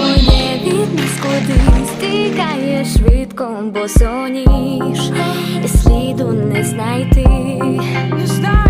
моє від нас кудись Тікає швидко, бо соніж І е, сліду не знайти. Не знайти